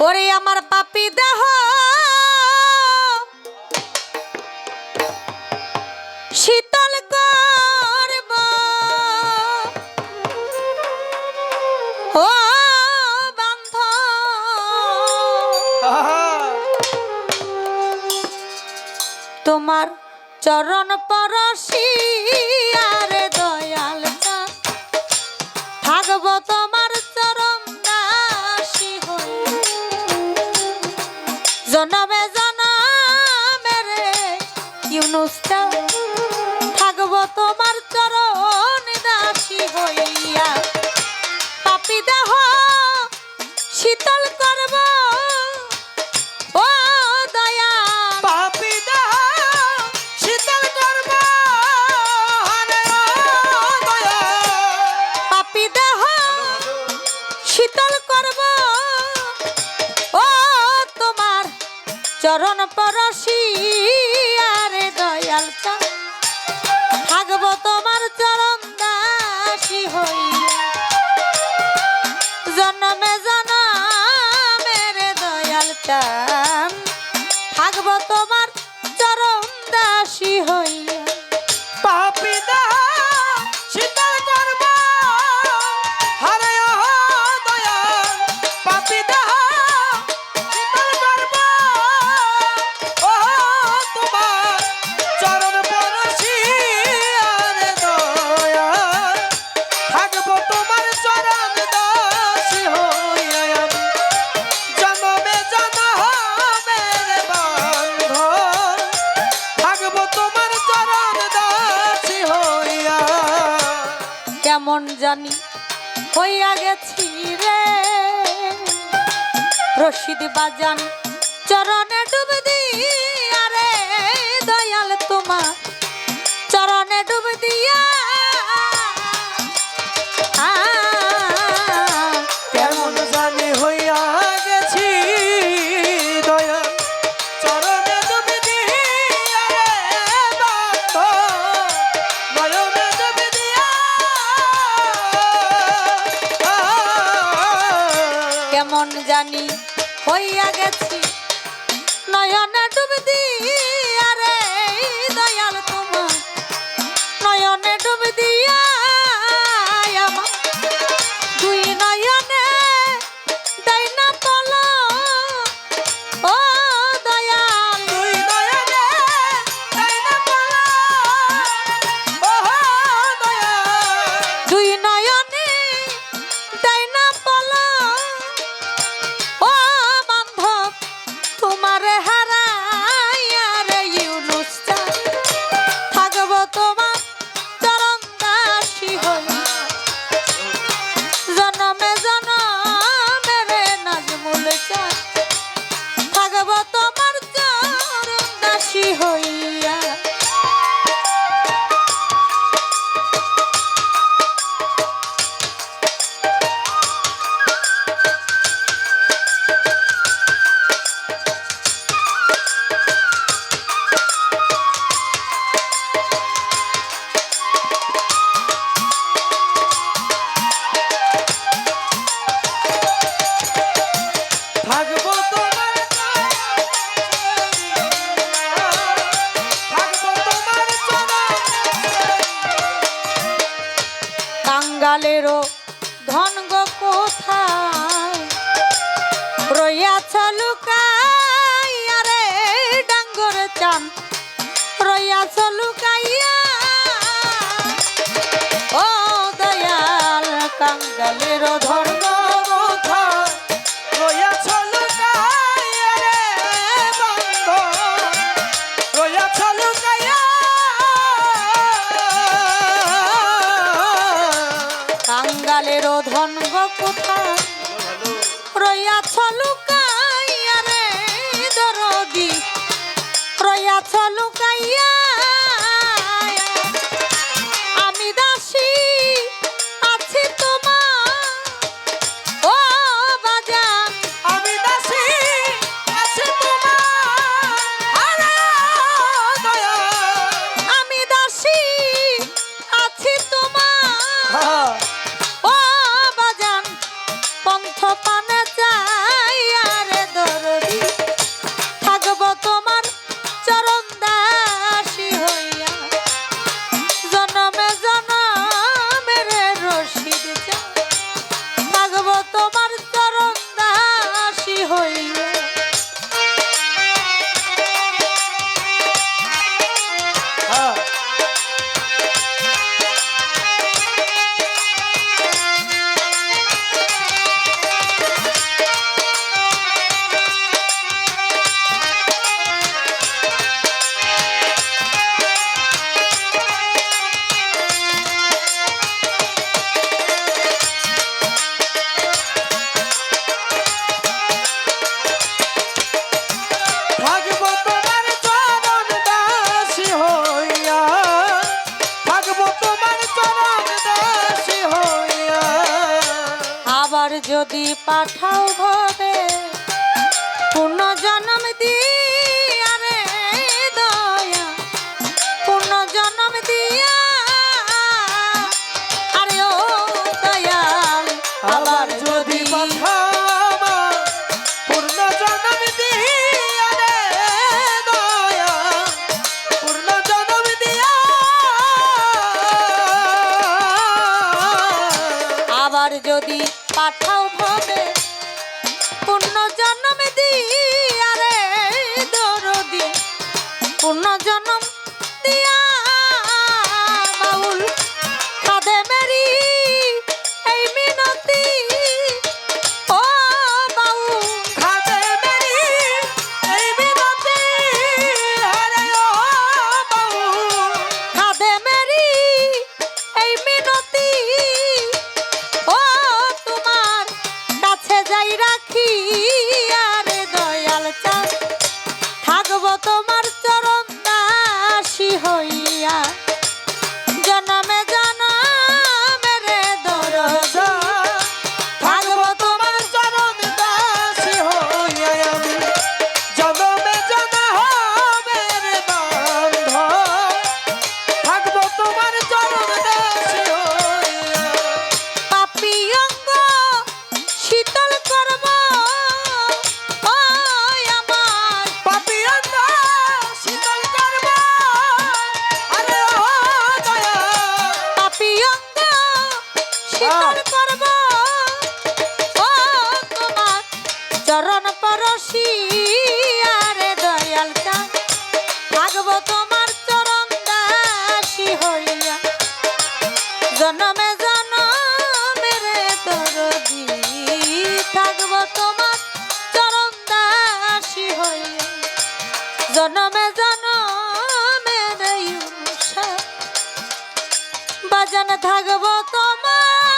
ওরে আমার পাপি দেহ। শীতল করব। ও বান্ধ তোমার চরণ পরশী চরণ পরশি আরে দয়াল থাকব তোমার চরণ দাসী হই জন্মে জন্মের দয়াল চা। জানি, হইয়া গেছি রে। রশিদ বাজান, চরণে ডুব দিয়া রে, দয়াল তোমার। চরণে ডুব দিয়া জানি হইয়া গেছি। নয়না ডুব দিয়ে hoy. কালেরও ধন গো কোথায়? রে ডাঙ্গর চান। রইয়াছ লুকাইয়া। ও দয়াল কাঙ্গালেরও ধন প্রাণের ধন গো কোথা রইয়াছ লুকাইয়া রে দরদি। রইয়াছ লুকাইয়া পাঠাও ভবে পুনর্জন্ম দিয়া রে দয়া। পুনর্জন্ম দিয়া। আরে ও দয়াল, আবার যদি পাঠাও যদি পাঠাও জান থাকব তোমার।